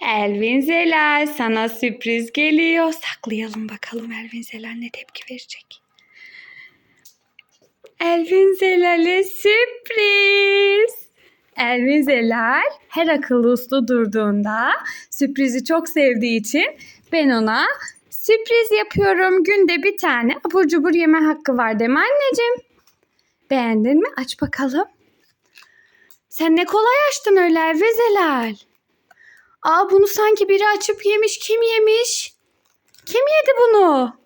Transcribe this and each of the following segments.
Elvin Zelal sana sürpriz geliyor. Saklayalım bakalım Elvin Zelal ne tepki verecek. Elvin Zelal'e sürpriz. Elvin Zelal her akıllı uslu durduğunda sürprizi çok sevdiği için ben ona sürpriz yapıyorum. Günde bir tane abur cubur yeme hakkı var mi anneciğim? Beğendin mi? Aç bakalım. Sen ne kolay açtın öyle Elvin Zelal. Aa bunu sanki biri açıp yemiş. Kim yemiş? Kim yedi bunu?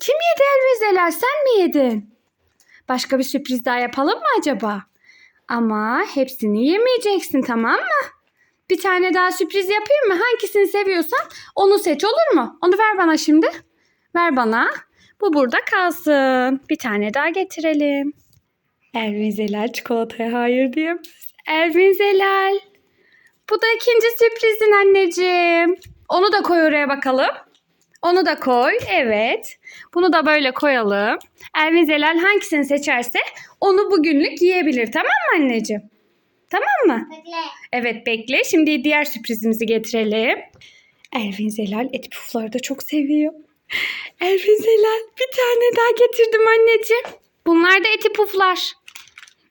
Kim yedi Elvizeler? Sen mi yedin? Başka bir sürpriz daha yapalım mı acaba? Ama hepsini yemeyeceksin tamam mı? Bir tane daha sürpriz yapayım mı? Hangisini seviyorsan onu seç olur mu? Onu ver bana şimdi. Ver bana. Bu burada kalsın. Bir tane daha getirelim. Elvin Zelal çikolataya hayır diyemez. Elvin Zelal. Bu da ikinci sürprizin anneciğim. Onu da koy oraya bakalım. Onu da koy. Evet. Bunu da böyle koyalım. Elvin Zelal hangisini seçerse onu bugünlük yiyebilir. Tamam mı anneciğim? Tamam mı? Bekle. Evet bekle. Şimdi diğer sürprizimizi getirelim. Elvin Zelal et pufları da çok seviyor. Elvin Zelal bir tane daha getirdim anneciğim. Bunlar da eti puflar.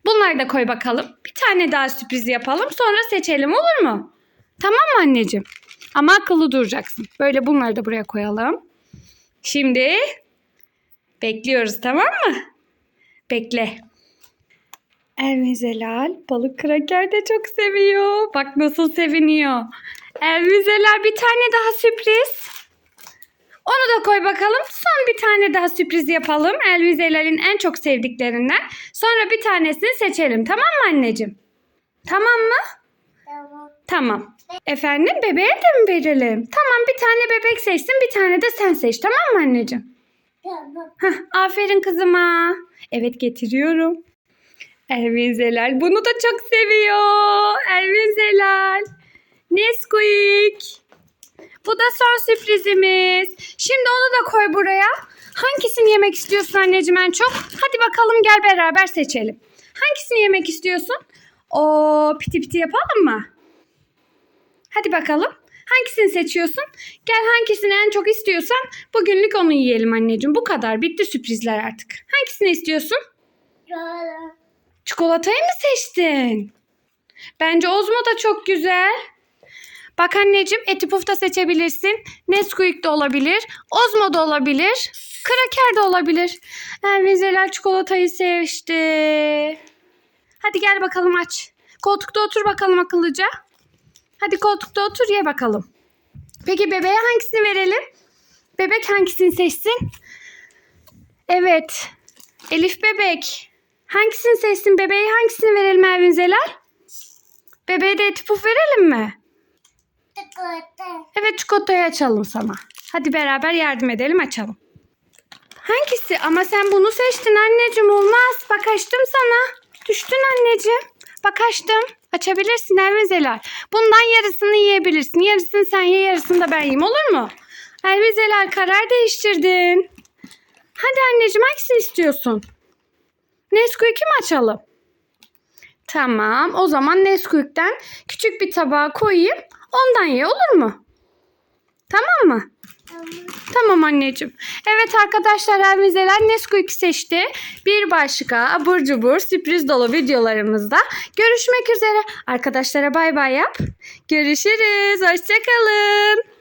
Bunları da koy bakalım. Bir tane daha sürpriz yapalım. Sonra seçelim olur mu? Tamam mı anneciğim? Ama akıllı duracaksın. Böyle bunları da buraya koyalım. Şimdi bekliyoruz tamam mı? Bekle. Elvin Zelal balık kraker de çok seviyor. Bak nasıl seviniyor. Elvin Zelal bir tane daha sürpriz. Onu da koy bakalım. Son bir tane daha sürpriz yapalım. Elvin Zelal'in en çok sevdiklerinden. Sonra bir tanesini seçelim. Tamam mı anneciğim? Tamam mı? Tamam. Tamam. Efendim bebeğe de mi verelim? Tamam bir tane bebek seçsin bir tane de sen seç. Tamam mı anneciğim? Tamam. Hah, aferin kızıma. Evet getiriyorum. Elvin Zelal bunu da çok seviyor. Elvin Zelal. Nesquik. Bu da son sürprizimiz. Şimdi onu da koy buraya. Hangisini yemek istiyorsun anneciğim en çok? Hadi bakalım gel beraber seçelim. Hangisini yemek istiyorsun? O piti piti yapalım mı? Hadi bakalım. Hangisini seçiyorsun? Gel hangisini en çok istiyorsan bugünlük onu yiyelim anneciğim. Bu kadar. Bitti sürprizler artık. Hangisini istiyorsun? Tamam. Çikolatayı mı seçtin? Bence Ozmo da çok güzel. Bak anneciğim eti puf da seçebilirsin. Nesquik de olabilir. Ozmo da olabilir. Kraker de olabilir. Elvin Zelal çikolatayı seçti. Hadi gel bakalım aç. Koltukta otur bakalım akıllıca. Hadi koltukta otur ye bakalım. Peki bebeğe hangisini verelim? Bebek hangisini seçsin? Evet. Elif bebek. Hangisini seçsin? Bebeğe hangisini verelim Elvin Zelal? Bebeğe de eti puf verelim mi? Çikolata. Evet çikolatayı açalım sana. Hadi beraber yardım edelim açalım. Hangisi? Ama sen bunu seçtin anneciğim olmaz. Bak açtım sana. Düştün anneciğim. Bak açtım. Açabilirsin Elvin Zelal. Bundan yarısını yiyebilirsin. Yarısını sen ye yarısını da ben yiyeyim olur mu? Elvin Zelal karar değiştirdin. Hadi anneciğim hangisini istiyorsun? Nesquik'i mi açalım? Tamam o zaman Nesquik'ten küçük bir tabağa koyayım. Ondan ye olur mu? Tamam mı? Tamam. Tamam anneciğim. Evet arkadaşlar Elvizeler Nesquik seçti. Bir başka abur cubur sürpriz dolu videolarımızda görüşmek üzere. Arkadaşlara bay bay yap. Görüşürüz. Hoşçakalın.